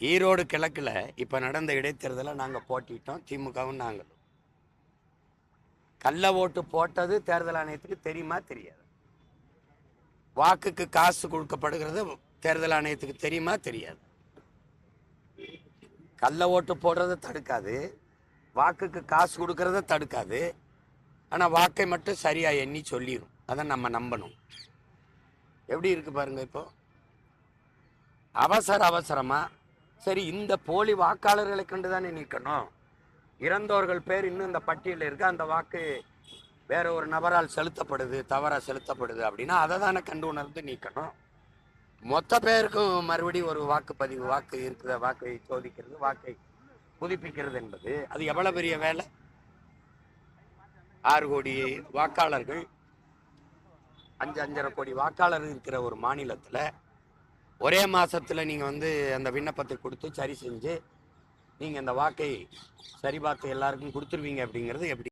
ஈரோடு கிழக்கில் இப்போ நடந்த இடைத்தேர்தலை நாங்கள் போட்டிட்டோம் திமுகவும் நாங்கள் கள்ள ஓட்டு போட்டது தேர்தல் ஆணையத்துக்கு தெரியுமா? தெரியாது. வாக்குக்கு காசு கொடுக்கப்படுகிறது தேர்தல் ஆணையத்துக்கு தெரியுமா? தெரியாது. கள்ள ஓட்டு போடுறத தடுக்காது. வாக்குக்கு காசு கொடுக்கறத தடுக்காது. ஆனால் வாக்கை மட்டும் சரியாக எண்ணி சொல்லிடும் அதை நம்ம நம்பணும். எப்படி இருக்கு பாருங்க இப்போ? அவசர அவசரமாக சரி இந்த போலி வாக்காளர்களை கண்டு தானே நீக்கணும்? இறந்தவர்கள் பேர் இன்னும் இந்த பட்டியலில் இருக்கு? அந்த வாக்கு வேற ஒரு நபரால் செலுத்தப்படுது தவறாக செலுத்தப்படுது அப்படின்னா அதை தானே கண்டு உணர்ந்து நீக்கணும்? மொத்த பேருக்கும் மறுபடியும் ஒரு வாக்குப்பதிவு வாக்கு இருக்குத வாக்கை சோதிக்கிறது வாக்கை புதுப்பிக்கிறது என்பது அது எவ்வளவு பெரிய வேலை? ஆறு கோடி வாக்காளர்கள் அஞ்சு அஞ்சரை கோடி வாக்காளர் இருக்கிற ஒரு மாநிலத்தில் ஒரே மாதத்தில் நீங்கள் வந்து அந்த விண்ணப்பத்தை கொடுத்து சரி செஞ்சு நீங்கள் அந்த வாக்கை சரி பார்த்து எல்லாருக்கும் கொடுத்துருவீங்க அப்படிங்கிறது எப்படி?